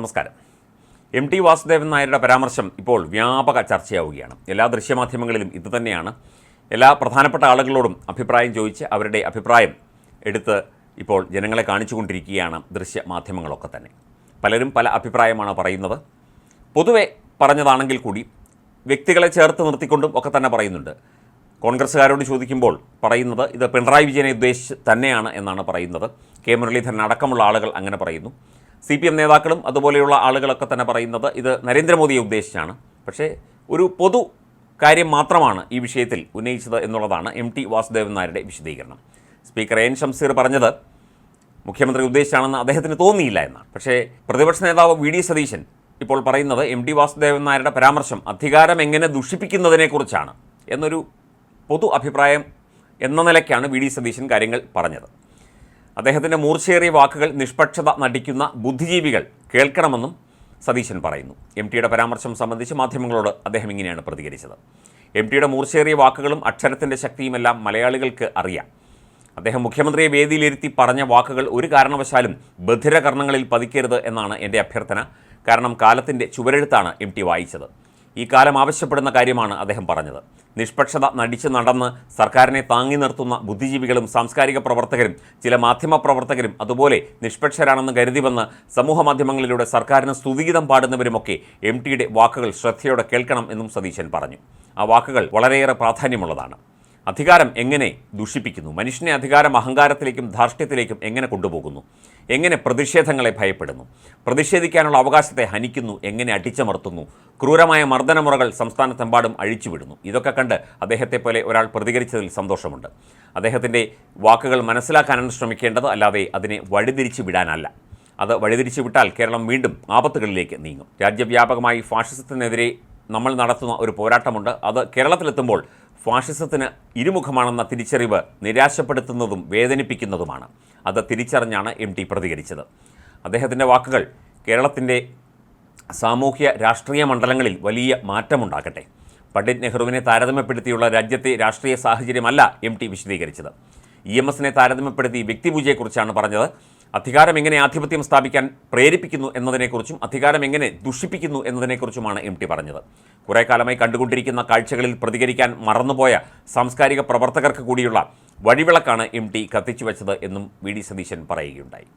നമസ്കാരം. M T Vasudevan നായരുടെ പരാമർശം ഇപ്പോൾ വ്യാപക ചർച്ചയാവുകയാണ്. എല്ലാ ദൃശ്യമാധ്യമങ്ങളിലും ഇതുതന്നെയാണ് എല്ലാ പ്രധാനപ്പെട്ട ആളുകളോടും അഭിപ്രായം ചോദിച്ച് അവരുടെ അഭിപ്രായം എടുത്ത് ഇപ്പോൾ ജനങ്ങളെ കാണിച്ചുകൊണ്ടിരിക്കുകയാണ് ദൃശ്യമാധ്യമങ്ങളൊക്കെ തന്നെ. പലരും പല അഭിപ്രായമാണ് പറയുന്നത്. പൊതുവെ പറഞ്ഞതാണെങ്കിൽ കൂടി വ്യക്തികളെ ചേർത്ത് നിർത്തിക്കൊണ്ടും ഒക്കെ തന്നെ പറയുന്നുണ്ട്. കോൺഗ്രസ്സുകാരോട് ചോദിക്കുമ്പോൾ പറയുന്നത് ഇത് പിണറായി വിജയനെ ഉദ്ദേശിച്ച് തന്നെയാണ് എന്നാണ് പറയുന്നത്. കെ മുരളീധരൻ അടക്കമുള്ള ആളുകൾ അങ്ങനെ പറയുന്നു. സി പി എം നേതാക്കളും അതുപോലെയുള്ള ആളുകളൊക്കെ തന്നെ പറയുന്നത് ഇത് നരേന്ദ്രമോദിയെ ഉദ്ദേശിച്ചാണ്. പക്ഷേ ഒരു പൊതു കാര്യം മാത്രമാണ് ഈ വിഷയത്തിൽ ഉന്നയിച്ചത് എന്നുള്ളതാണ് എം ടി വാസുദേവൻ നായരുടെ വിശദീകരണം. സ്പീക്കർ എൻ ഷംസീർ പറഞ്ഞത് മുഖ്യമന്ത്രി ഉദ്ദേശിച്ചാണെന്ന് അദ്ദേഹത്തിന് തോന്നിയില്ല എന്നാണ്. പക്ഷേ പ്രതിപക്ഷ നേതാവ് വി ഡി സതീശൻ ഇപ്പോൾ പറയുന്നത് എം ടി വാസുദേവൻ നായരുടെ പരാമർശം അധികാരം എങ്ങനെ ദുഷിപ്പിക്കുന്നതിനെക്കുറിച്ചാണ് എന്നൊരു പൊതു അഭിപ്രായം എന്ന നിലയ്ക്കാണ് വി ഡി സതീശൻ കാര്യങ്ങൾ പറഞ്ഞത്. അദ്ദേഹത്തിന്റെ മൂർച്ചയേറിയ വാക്കുകൾ നിഷ്പക്ഷത നടിക്കുന്ന ബുദ്ധിജീവികൾ കേൾക്കണമെന്നും സതീശൻ പറയുന്നു. എം ടിയുടെ പരാമർശം സംബന്ധിച്ച് മാധ്യമങ്ങളോട് അദ്ദേഹം ഇങ്ങനെയാണ് പ്രതികരിച്ചത്. എം ടിയുടെ മൂർച്ചയേറിയ വാക്കുകളും അക്ഷരത്തിന്റെ ശക്തിയുമെല്ലാം മലയാളികൾക്ക് അറിയാം. അദ്ദേഹം മുഖ്യമന്ത്രിയെ വേദിയിലിരുത്തി പറഞ്ഞ വാക്കുകൾ ഒരു കാരണവശാലും ബധിരകർണങ്ങളിൽ പതിക്കരുത് എന്നാണ് എന്റെ അഭ്യർത്ഥന. കാരണം കാലത്തിന്റെ ചുവരെഴുത്താണ് എം ടി വായിച്ചത്. ഈ കാലം ആവശ്യപ്പെടുന്ന കാര്യമാണ് അദ്ദേഹം പറഞ്ഞത്. നിഷ്പക്ഷത നടിച്ചു നടന്ന് സർക്കാരിനെ താങ്ങി നിർത്തുന്ന ബുദ്ധിജീവികളും സാംസ്കാരിക പ്രവർത്തകരും ചില മാധ്യമ പ്രവർത്തകരും അതുപോലെ നിഷ്പക്ഷരാണെന്ന് കരുതി വന്ന് സമൂഹ മാധ്യമങ്ങളിലൂടെ സർക്കാരിന് സ്തുതിഗീതം പാടുന്നവരുമൊക്കെ എം ടിയുടെ വാക്കുകൾ ശ്രദ്ധയോടെ കേൾക്കണം എന്നും സതീശൻ പറഞ്ഞു. ആ വാക്കുകൾ വളരെയേറെ പ്രാധാന്യമുള്ളതാണ്. അധികാരം എങ്ങനെ ദുഷിപ്പിക്കുന്നു? മനുഷ്യനെ അധികാരം അഹങ്കാരത്തിലേക്കും ധാർഷ്ട്യത്തിലേക്കും എങ്ങനെ കൊണ്ടുപോകുന്നു? എങ്ങനെ പ്രതിഷേധങ്ങളെ ഭയപ്പെടുന്നു? പ്രതിഷേധിക്കാനുള്ള അവകാശത്തെ ഹനിക്കുന്നു എങ്ങനെ അടിച്ചമർത്തുന്നു? ക്രൂരമായ മർദ്ദനമുറകൾ സംസ്ഥാനത്തെമ്പാടും അഴിച്ചുവിടുന്നു. ഇതൊക്കെ കണ്ട് അദ്ദേഹത്തെ പോലെ ഒരാൾ പ്രതികരിച്ചതിൽ സന്തോഷമുണ്ട്. അദ്ദേഹത്തിന്റെ വാക്കുകൾ മനസ്സിലാക്കാനാണ് ശ്രമിക്കേണ്ടത് അല്ലാതെ അതിനെ വഴിതിരിച്ചു വിടാനല്ല. അത് വഴിതിരിച്ചു വിട്ടാൽ കേരളം വീണ്ടും ആപത്തുകളിലേക്ക് നീങ്ങും. രാജ്യവ്യാപകമായി ഫാഷിസത്തിനെതിരെ നമ്മൾ നടത്തുന്ന ഒരു പോരാട്ടമുണ്ട്. അത് കേരളത്തിലെത്തുമ്പോൾ ഫാഷിസത്തിന് ഇരുമുഖമാണെന്ന തിരിച്ചറിവ് നിരാശപ്പെടുത്തുന്നതും വേദനിപ്പിക്കുന്നതുമാണ്. അത് തിരിച്ചറിഞ്ഞാണ് എം ടി പ്രതികരിച്ചത്. അദ്ദേഹത്തിന്റെ വാക്കുകൾ കേരളത്തിന്റെ സാമൂഹ്യ രാഷ്ട്രീയ മണ്ഡലങ്ങളിൽ വലിയ മാറ്റമുണ്ടാക്കട്ടെ പണ്ഡിറ്റ് നെഹ്റുവിനെ താരതമ്യപ്പെടുത്തിയുള്ള രാജ്യത്തെ രാഷ്ട്രീയ സാഹചര്യമല്ല എം ടി വിശദീകരിച്ചത്. ഇ എം എസിനെ താരതമ്യപ്പെടുത്തി വ്യക്തിപൂജയെക്കുറിച്ചാണ് പറഞ്ഞത്. അധികാരം എങ്ങനെ ആധിപത്യം സ്ഥാപിക്കാൻ പ്രേരിപ്പിക്കുന്നു എന്നതിനെക്കുറിച്ചും അധികാരം എങ്ങനെ ദുഷിപ്പിക്കുന്നു എന്നതിനെക്കുറിച്ചുമാണ് എം ടി പറഞ്ഞത്. കുറേ കാലമായി കണ്ടുകൊണ്ടിരിക്കുന്ന കാഴ്ചകളിൽ പ്രതികരിക്കാൻ മറന്നുപോയ സാംസ്കാരിക പ്രവർത്തകർക്ക് കൂടിയുള്ള വഴിവിളക്കാണ് എം ടി കത്തിച്ചു വെച്ചത് എന്നും വി ഡി സതീശൻ പറയുകയുണ്ടായി.